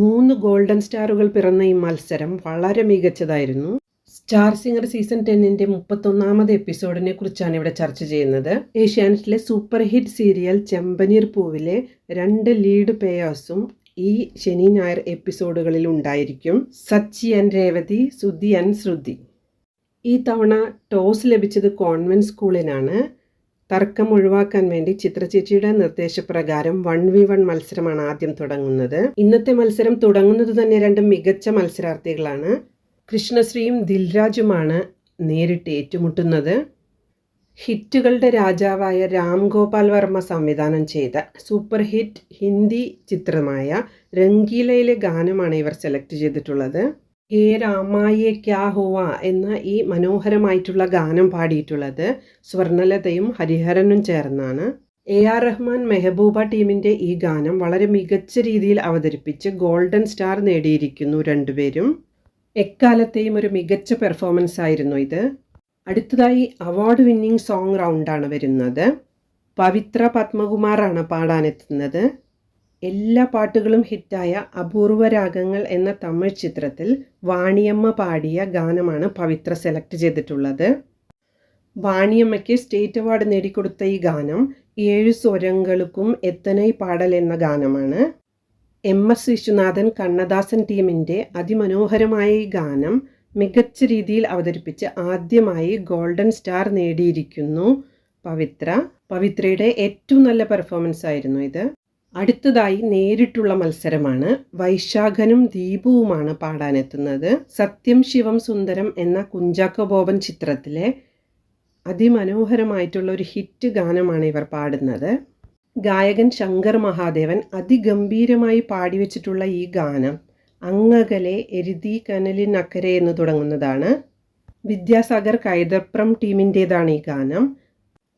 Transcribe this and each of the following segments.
മൂന്ന് ഗോൾഡൻ സ്റ്റാറുകൾ പിറന്ന ഈ മത്സരം വളരെ മികച്ചതായിരുന്നു. സ്റ്റാർ സിംഗർ സീസൺ ടെന്നിന്റെ മുപ്പത്തൊന്നാമത് എപ്പിസോഡിനെ കുറിച്ചാണ് ഇവിടെ ചർച്ച ചെയ്യുന്നത്. ഏഷ്യാനെറ്റിലെ സൂപ്പർ ഹിറ്റ് സീരിയൽ ചെമ്പനീർ പൂവിലെ രണ്ട് ലീഡ് പേയേഴ്സും ഈ ശനി ഞായർ എപ്പിസോഡുകളിൽ ഉണ്ടായിരിക്കും. Sachi and Revathi Sudhi and Shruthi. ഈ തവണ ടോസ് ലഭിച്ചത് കോൺവെന്റ് സ്കൂളിനാണ്. തർക്കം ഒഴിവാക്കാൻ വേണ്ടി ചിത്രചേച്ചിയുടെ നിർദ്ദേശപ്രകാരം വൺ വി വൺ മത്സരമാണ് ആദ്യം തുടങ്ങുന്നത്. ഇന്നത്തെ മത്സരം തുടങ്ങുന്നത് തന്നെ രണ്ട് മികച്ച മത്സരാർത്ഥികളാണ്. കൃഷ്ണശ്രീയും ദിൽരാജുമാണ് നേരിട്ട് ഏറ്റുമുട്ടുന്നത്. ഹിറ്റുകളുടെ രാജാവായ രാം ഗോപാൽ വർമ്മ സംവിധാനം ചെയ്ത സൂപ്പർ ഹിറ്റ് ഹിന്ദി ചിത്രമായ രംഗീലയിലെ ഗാനമാണ് ഇവർ സെലക്ട് ചെയ്തിട്ടുള്ളത്. ഹേ രാമായേ ക്യാ ഹുവ എന്ന ഈ മനോഹരമായിട്ടുള്ള ഗാനം പാടിയിട്ടുള്ളത് സ്വർണലതയും ഹരിഹരനും ചേർന്നാണ്. എ ആർ റഹ്മാൻ മെഹബൂബ ടീമിന്റെ ഈ ഗാനം വളരെ മികച്ച രീതിയിൽ അവതരിപ്പിച്ച് ഗോൾഡൻ സ്റ്റാർ നേടിയിരിക്കുന്നു രണ്ടുപേരും. എക്കാലത്തെയും ഒരു മികച്ച പെർഫോമൻസ് ആയിരുന്നു ഇത്. അടുത്തതായി അവാർഡ് വിന്നിംഗ് സോങ് റൗണ്ടാണ് വരുന്നത്. പവിത്ര പത്മകുമാറാണ് പാടാനെത്തുന്നത്. എല്ലാ പാട്ടുകളും ഹിറ്റായ അപൂർവ രാഗങ്ങൾ എന്ന തമിഴ് ചിത്രത്തിൽ വാണിയമ്മ പാടിയ ഗാനമാണ് പവിത്ര സെലക്ട് ചെയ്തിട്ടുള്ളത്. വാണിയമ്മയ്ക്ക് സ്റ്റേറ്റ് അവാർഡ് നേടിക്കൊടുത്ത ഈ ഗാനം ഏഴ് സ്വരങ്ങൾക്കും എത്തനൈ പാടൽ എന്ന ഗാനമാണ്. എം എസ് വിശ്വനാഥൻ കണ്ണദാസൻ ടീമിന്റെ അതിമനോഹരമായ ഈ ഗാനം മികച്ച രീതിയിൽ അവതരിപ്പിച്ച് ആദ്യമായി ഗോൾഡൻ സ്റ്റാർ നേടിയിരിക്കുന്നു പവിത്ര. പവിത്രയുടെ ഏറ്റവും നല്ല പെർഫോമൻസ് ആയിരുന്നു ഇത്. അടുത്തതായി നേരിട്ടുള്ള മത്സരമാണ്. വൈശാഖനും ദീപുവുമാണ് പാടാനെത്തുന്നത്. സത്യം ശിവം സുന്ദരം എന്ന കുഞ്ചാക്കോ ബോബൻ ചിത്രത്തിലെ അതിമനോഹരമായിട്ടുള്ള ഒരു ഹിറ്റ് ഗാനമാണ് ഇവർ പാടുന്നത്. ഗായകൻ ശങ്കർ മഹാദേവൻ അതിഗംഭീരമായി പാടിവെച്ചിട്ടുള്ള ഈ ഗാനം അങ്ങകലെ എരുതി കനലിനക്കരെ എന്ന് തുടങ്ങുന്നതാണ്. വിദ്യാസാഗർ കൈതപ്രം ടീമിന്റേതാണ് ഈ ഗാനം.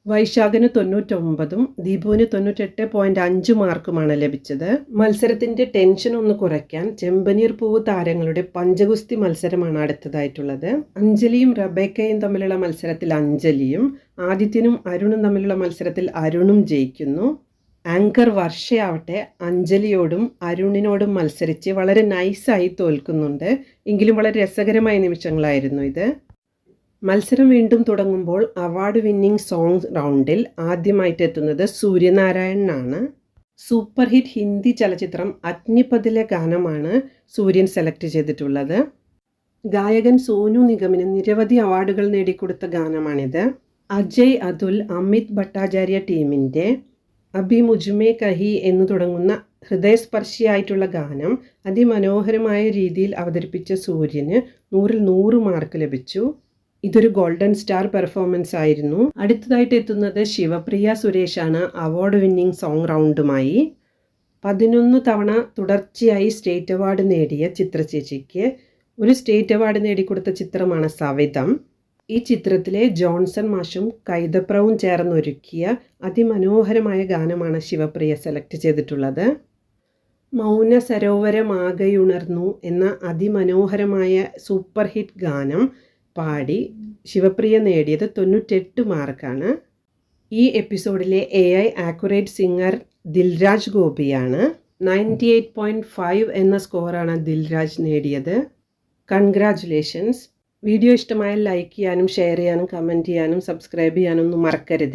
വൈശാഖന് തൊണ്ണൂറ്റൊമ്പതും ദീപുവിന് തൊണ്ണൂറ്റെട്ട് പോയിന്റ് അഞ്ച് മാർക്കുമാണ് ലഭിച്ചത്. മത്സരത്തിന്റെ ടെൻഷൻ ഒന്ന് കുറയ്ക്കാൻ ചെമ്പനീർ പൂവ് താരങ്ങളുടെ പഞ്ചഗുസ്തി മത്സരമാണ് അടുത്തതായിട്ടുള്ളത്. അഞ്ജലിയും റബേക്കയും തമ്മിലുള്ള മത്സരത്തിൽ അഞ്ജലിയും ആദിത്യനും അരുണും തമ്മിലുള്ള മത്സരത്തിൽ അരുണും ജയിക്കുന്നു. ആങ്കർ വർഷയാവട്ടെ അഞ്ജലിയോടും അരുണിനോടും മത്സരിച്ച് വളരെ നൈസായി തോൽക്കുന്നുണ്ട്. എങ്കിലും വളരെ രസകരമായ നിമിഷങ്ങളായിരുന്നു ഇത്. മത്സരം വീണ്ടും തുടങ്ങുമ്പോൾ അവാർഡ് വിന്നിംഗ് സോങ് റൗണ്ടിൽ ആദ്യമായിട്ട് എത്തുന്നത് സൂര്യനാരായണനാണ്. സൂപ്പർ ഹിറ്റ് ഹിന്ദി ചലച്ചിത്രം അഗ്നിപതിലെ ഗാനമാണ് സൂര്യൻ സെലക്ട് ചെയ്തിട്ടുള്ളത്. ഗായകൻ സോനു നിഗമിന് നിരവധി അവാർഡുകൾ നേടിക്കൊടുത്ത ഗാനമാണിത്. അജയ് അതുൽ അമിത് ഭട്ടാചാര്യ ടീമിന്റെ അഭി മുജ്മേ കഹി എന്ന് തുടങ്ങുന്ന ഹൃദയസ്പർശിയായിട്ടുള്ള ഗാനം അതിമനോഹരമായ രീതിയിൽ അവതരിപ്പിച്ച സൂര്യന് നൂറിൽ നൂറ് മാർക്ക് ലഭിച്ചു. ഇതൊരു ഗോൾഡൻ സ്റ്റാർ പെർഫോമൻസ് ആയിരുന്നു അടുത്തതായിട്ട് എത്തുന്നത് ശിവപ്രിയ സുരേഷാണ് അവാർഡ് വിന്നിംഗ് സോങ് റൗണ്ടുമായി പതിനൊന്ന് തവണ തുടർച്ചയായി സ്റ്റേറ്റ് അവാർഡ് നേടിയ ചിത്രചേച്ചിക്ക് ഒരു സ്റ്റേറ്റ് അവാർഡ് നേടിക്കൊടുത്ത ചിത്രമാണ് സവിതം. ഈ ചിത്രത്തിലെ ജോൺസൺ മാഷും കൈതപ്രവും ചേർന്നൊരുക്കിയ അതിമനോഹരമായ ഗാനമാണ് ശിവപ്രിയ സെലക്ട് ചെയ്തിട്ടുള്ളത്. മൗന സരോവരമാകയുണർന്നു എന്ന അതിമനോഹരമായ സൂപ്പർ ഹിറ്റ് ഗാനം പാടി ശിവപ്രിയ നേടിയത് തൊണ്ണൂറ്റെട്ട് മാർക്കാണ്. ഈ എപ്പിസോഡിലെ A I accurate singer Dilraj ഗോപിയാണ്. Ninety eight point five എന്ന സ്കോറാണ് ദിൽരാജ് നേടിയത്. കൺഗ്രാജുലേഷൻസ് വീഡിയോ ഇഷ്ടമായാൽ ലൈക്ക് ചെയ്യാനും ഷെയർ ചെയ്യാനും കമന്റ് ചെയ്യാനും സബ്സ്ക്രൈബ് ചെയ്യാനും ഒന്നും മറക്കരുത്.